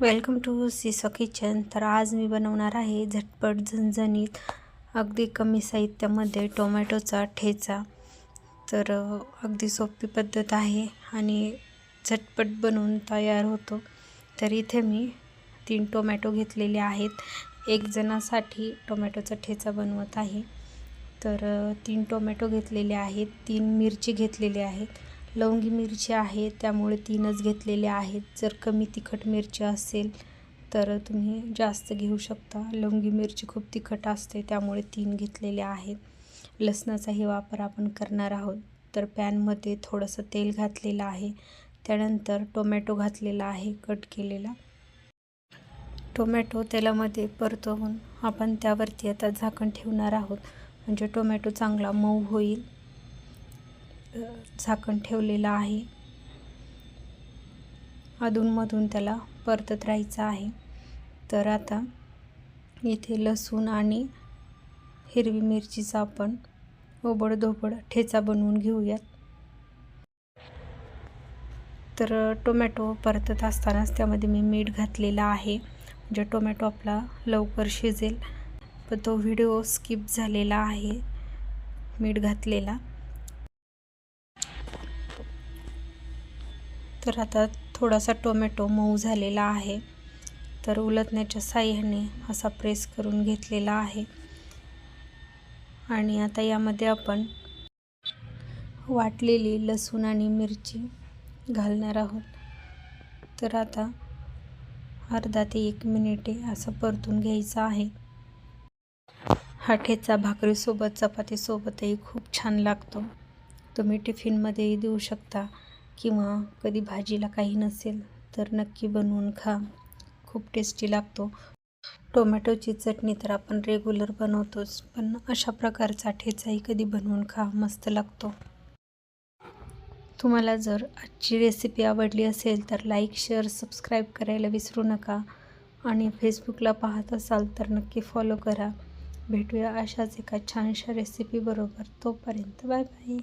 Welcome to seesaw kitchen तर आज मी बनवणार आहे झटपट झणझणीत अगदी कमी साहित्यामध्ये टोमॅटोचा ठेचा. तर अगदी सोपी पद्धत आहे आणि झटपट बनवून तयार होतो. तर इथे मी तीन टोमॅटो घेतलेले आहेत. एक जणासाठी टोमॅटोचा ठेचा बनवत आहे. तर तीन टोमॅटो घेतलेले आहेत. तीन मिरची घेतलेली आहेत. लवंगी मिरची आहे त्यामुळे तीनच घेतलेले आहेत. जर कमी तिखट मिरची असेल तर तुम्ही जास्त घेऊ शकता. लवंगी मिरची खूप तिखट असते त्यामुळे तीन घेतलेले आहेत. लसणाचाही वापर आपण करणार आहोत. तर पॅनमध्ये थोडंसं तेल घातलेलं आहे. त्यानंतर टोमॅटो घातलेला आहे कट केलेला. टोमॅटो तेलामध्ये परतवून आपण त्यावरती आता झाकण ठेवणार आहोत. म्हणजे टोमॅटो चांगला मऊ होईल. झाकण ठेवलेलं आहे. अधूनमधून त्याला परतत राहायचं आहे. तर आता इथे लसूण आणि हिरवी मिरचीचा आपण ओबडधोबड ठेचा बनवून घेऊयात. तर टोमॅटो परतत असतानाच त्यामध्ये मी मीठ घातलेलं आहे. म्हणजे टोमॅटो आपला लवकर शिजेल. पण तो व्हिडिओ स्किप झालेला आहे मीठ घातलेला. तर आता थोडासा टोमॅटो मऊ झालेला आहे. तर उलटण्याच्या साह्याने असा प्रेस करून घेतलेला आहे. आणि आता यामध्ये आपण वाटलेली लसूण आणि मिरची घालणार आहोत. तर आता अर्धा ते एक मिनिटे असं परतून घ्यायचं आहे. हा ठेचा भाकरीसोबत चपातीसोबतही खूप छान लागतो. तुम्ही टिफिनमध्येही देऊ शकता. किंवा कधी भाजीला काही नसेल तर नक्की बनवून खा. खूप टेस्टी लागतो. टोमॅटोची चटणी तर आपण रेग्युलर बनवतोच पण अशा प्रकारचा ठेचाही कधी बनवून खा मस्त लागतो. तुम्हाला जर आजची रेसिपी आवडली असेल तर लाईक शेअर सबस्क्राईब करायला विसरू नका. आणि फेसबुकला पाहत असाल तर नक्की फॉलो करा. भेटूया अशाच एका छानशा रेसिपीबरोबर तोपर्यंत बाय बाय